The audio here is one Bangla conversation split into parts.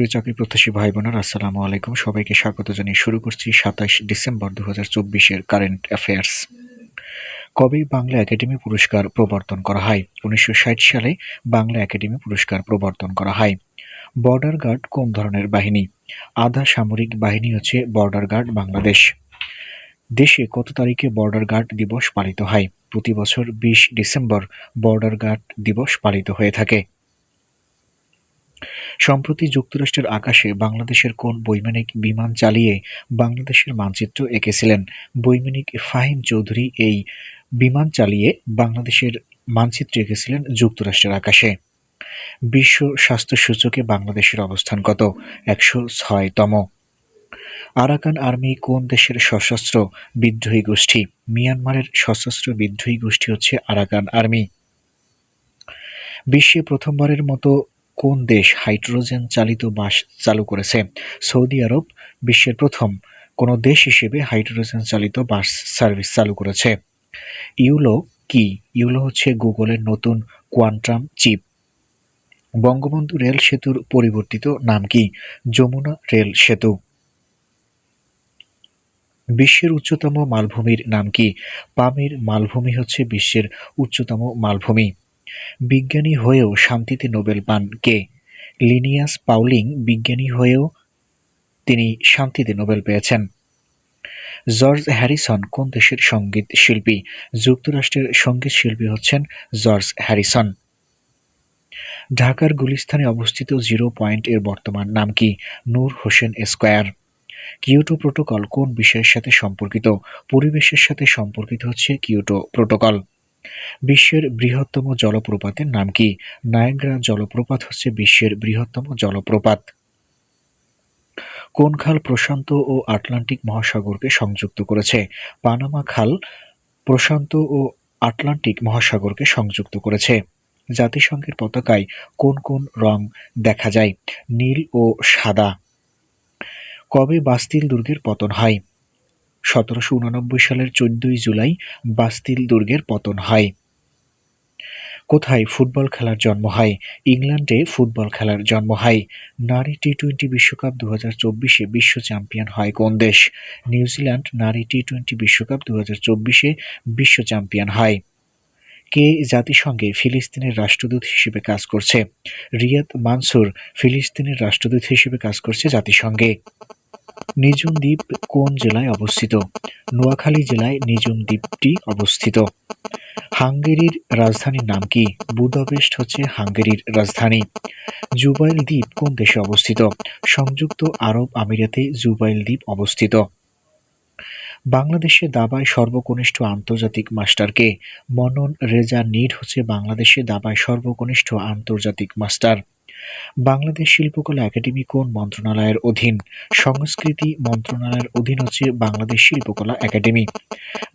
প্রিয় চাকরি প্রত্যাশী ভাই বোনেরা আসসালামু আলাইকুম। সবাইকে স্বাগত জানিয়ে শুরু করছি সাতাশ ডিসেম্বর দু হাজার চব্বিশের কারেন্ট অ্যাফেয়ার্স। কবে বাংলা একাডেমি পুরস্কার প্রবর্তন করা হয়? উনিশশো ষাট সালে বাংলা একাডেমি পুরস্কার প্রবর্তন করা হয়। বর্ডার গার্ড কোন ধরনের বাহিনী? আধা সামরিক বাহিনী হচ্ছে বর্ডার গার্ড বাংলাদেশ। দেশে কত তারিখে বর্ডার গার্ড দিবস পালিত হয়? প্রতি বছর বিশ ডিসেম্বর বর্ডার গার্ড দিবস পালিত হয়ে থাকে। সম্প্রতি যুক্তরাষ্ট্রের আকাশে বাংলাদেশের কোন বৈমানিক বিমান চালিয়ে বাংলাদেশের মানচিত্র এঁকেছিলেন? বৈমানিক ফাহিম চৌধুরী এই বিমান চালিয়ে বাংলাদেশের মানচিত্র এঁকেছিলেন যুক্তরাষ্ট্রের আকাশে। বিশ্ব স্বাস্থ্য সূচকে বাংলাদেশের অবস্থান কত? একশো ছয়তম। আরাকান আর্মি কোন দেশের সশস্ত্র বিদ্রোহী গোষ্ঠী? মিয়ানমারের সশস্ত্র বিদ্রোহী গোষ্ঠী হচ্ছে আরাকান আর্মি। বিশ্বে প্রথমবারের মতো কোন দেশ হাইড্রোজেন চালিত বাস চালু করেছে? সৌদি আরব, বিশ্বের প্রথম কোনো দেশ হিসেবে হাইড্রোজেন চালিত বাস সার্ভিস চালু করেছে। ইউলো কি? ইউলো হচ্ছে গুগলের নতুন কোয়ান্টাম চিপ। বঙ্গবন্ধু রেল সেতুর পরিবর্তিত নাম কি? যমুনা রেল সেতু। বিশ্বের উচ্চতম মালভূমির নাম কি? পামির মালভূমি হচ্ছে বিশ্বের উচ্চতম মালভূমি। বিজ্ঞানী হয়েও শান্তিতে নোবেল পান কে? লিনিয়াস পাউলিং বিজ্ঞানী হয়েও তিনি শান্তিতে নোবেল পেয়েছেন। জর্জ হ্যারিসন কোন দেশের সংগীত শিল্পী? যুক্তরাষ্ট্রের সংগীত শিল্পী হচ্ছেন জর্জ হ্যারিসন। ঢাকার গুলিস্থানে অবস্থিত জিরো পয়েন্ট এর বর্তমান নাম কি? Noor Hossain square. Kyoto protocol কোন বিষয়ের সাথে সম্পর্কিত? পরিবেশের সাথে সম্পর্কিত হচ্ছে কিয়োটো প্রোটোকল। বিশ্বের বৃহত্তম জলপ্রপাতের নাম কি? নায়াগ্রা জলপ্রপাত হচ্ছে বিশ্বের বৃহত্তম জলপ্রপাত। কোন খাল প্রশান্ত ও আটলান্টিক মহাসাগরকে সংযুক্ত করেছে? পানামা খাল প্রশান্ত ও আটলান্টিক মহাসাগরকে সংযুক্ত করেছে। জাতিসংঘের পতাকায় কোন কোন রং দেখা যায়? নীল ও সাদা। কবে বাস্তিল দুর্গের পতন হয়? সতেরোশো উনানব্বই সালের চোদ্দই জুলাই বাস্তিল দুর্গের পতন হয়। কোথায় ফুটবল খেলার জন্ম হয়? ইংল্যান্ডে ফুটবল খেলার জন্ম হয়। নারী টি টোয়েন্টি বিশ্বকাপ দু হাজার চব্বিশে বিশ্ব চ্যাম্পিয়ন হয় কোন দেশ? নিউজিল্যান্ড নারী টি টোয়েন্টি বিশ্বকাপ দু হাজার চব্বিশে বিশ্ব চ্যাম্পিয়ন হয়। কে জাতিসংঘে ফিলিস্তিনের রাষ্ট্রদূত হিসেবে কাজ করছে? রিয়াদ মানসুর ফিলিস্তিনের রাষ্ট্রদূত হিসেবে কাজ করছে জাতিসংঘে। নিজুম দ্বীপ কোন জেলায় অবস্থিত? নোয়াখালী জেলায় নিজুম দ্বীপটি অবস্থিত। হাঙ্গেরির রাজধানীর নাম কি? বুদাপেস্ট হচ্ছে হাঙ্গেরির রাজধানী। জুবাইল দ্বীপ কোন দেশে অবস্থিত? সংযুক্ত আরব আমিরাতে জুবাইল দ্বীপ অবস্থিত। বাংলাদেশে দাবায় সর্বকনিষ্ঠ আন্তর্জাতিক মাস্টারকে মনন রেজা নিড হচ্ছে বাংলাদেশে দাবায় সর্বকনিষ্ঠ আন্তর্জাতিক মাস্টার। বাংলাদেশ শিল্পকলা একাডেমি কোন মন্ত্রণালয়ের অধীন? সংস্কৃতি মন্ত্রণালয়ের অধীন হচ্ছে বাংলাদেশ শিল্পকলা একাডেমি।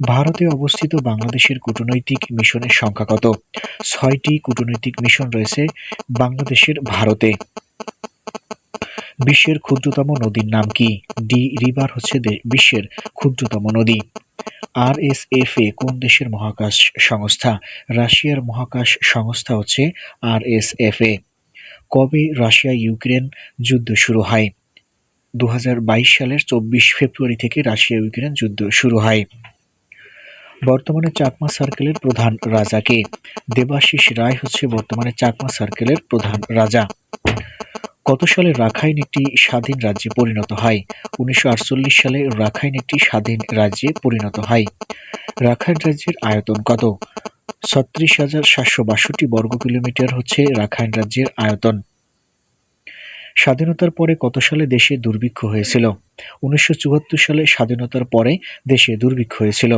ভারতে অবস্থিত বাংলাদেশের কূটনৈতিক মিশনের সংখ্যা কত? ছয়টি কূটনৈতিক মিশন রয়েছে বাংলাদেশের ভারতে। বিশ্বের ক্ষুদ্রতম নদীর নাম কি? ডি রিভার হচ্ছে বিশ্বের ক্ষুদ্রতম নদী। আর এস এফ এ কোন দেশের মহাকাশ সংস্থা? রাশিয়ার মহাকাশ সংস্থা হচ্ছে আর এস এফ এ। কবে রাশিয়া ইউক্রেন যুদ্ধ শুরু হয়? দু সালের চব্বিশ ফেব্রুয়ারি থেকে রাশিয়া ইউক্রেন যুদ্ধ শুরু হয়। বর্তমানে চাকমা সার্কেলের প্রধান রাজাকে দেবাশিস রায় হচ্ছে বর্তমানে চাকমা সার্কেলের প্রধান রাজা। কত সালে রাখাইন একটি স্বাধীন রাজ্যে পরিণত হয়? উনিশশো আটচল্লিশ সালে রাখাইন একটি স্বাধীন রাজ্যে পরিণত হয়। রাখাইন রাজ্যের আয়তন কত? ছত্রিশ হাজার সাতশো বাষট্টি বর্গ কিলোমিটার হচ্ছে রাখাইন রাজ্যের আয়তন। স্বাধীনতার পরে কত সালে দেশে দুর্ভিক্ষ হয়েছিল? উনিশশো চুয়াত্তর সালে স্বাধীনতার পরে দেশে দুর্ভিক্ষ হয়েছিল।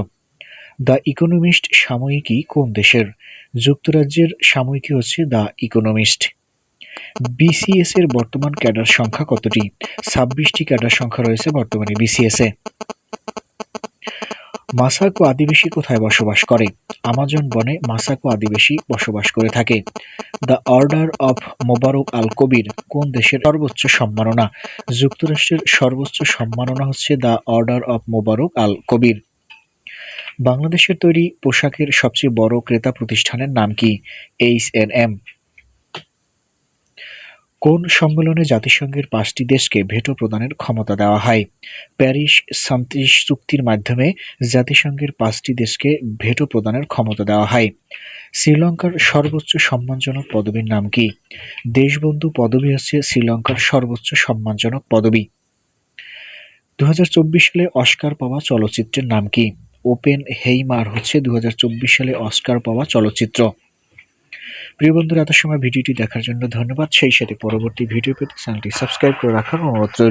দ্য ইকোনমিস্ট সাময়িকী কোন দেশের? যুক্তরাজ্যের সাময়িকী হচ্ছে দ্য ইকোনমিস্ট। বিসিএস এর বর্তমান ক্যাডার সংখ্যা কতটি? ছাব্বিশটি ক্যাডার সংখ্যা রয়েছে বর্তমানে বিসিএস এ। মাসাকো আদিবাসী কোথায় বসবাস করে? আমাজন বনে মাসাকো আদিবাসী বসবাস করে থাকে। The order of Mubarak al Kabeer কোন দেশের সর্বোচ্চ সম্মাননা? যুক্তরাষ্ট্রের সর্বোচ্চ সম্মাননা হচ্ছে the order of Mubarak al Kabeer. বাংলাদেশের তৈরি পোশাকের সবচেয়ে বড় ক্রেতা প্রতিষ্ঠানের নাম কি? H N M. কোন সম্মেলনে জাতিসংঘের পাঁচটি দেশকে ভেটো প্রদানের ক্ষমতা দেওয়া হয়? প্যারিস শান্তি চুক্তির মাধ্যমে জাতিসংঘের পাঁচটি দেশকে ভেটো প্রদানের ক্ষমতা দেওয়া হয়। শ্রীলঙ্কার সর্বোচ্চ সম্মানজনক পদবীর নাম কি? দেশবন্ধু পদবী হচ্ছে শ্রীলঙ্কার সর্বোচ্চ সম্মানজনক পদবী। দু হাজার চব্বিশ সালে অস্কার পাওয়া চলচ্চিত্রের নাম কি? ওপেন হেইমার হচ্ছে দু হাজার চব্বিশ সালে অস্কার পাওয়া চলচ্চিত্র। প্রিয় বন্ধুরা, এত সময় ভিডিওটি দেখার জন্য ধন্যবাদ। সেই সাথে পরবর্তী ভিডিও পেতে চ্যানেলটি সাবস্ক্রাইব করে রাখার অনুরোধ রইল।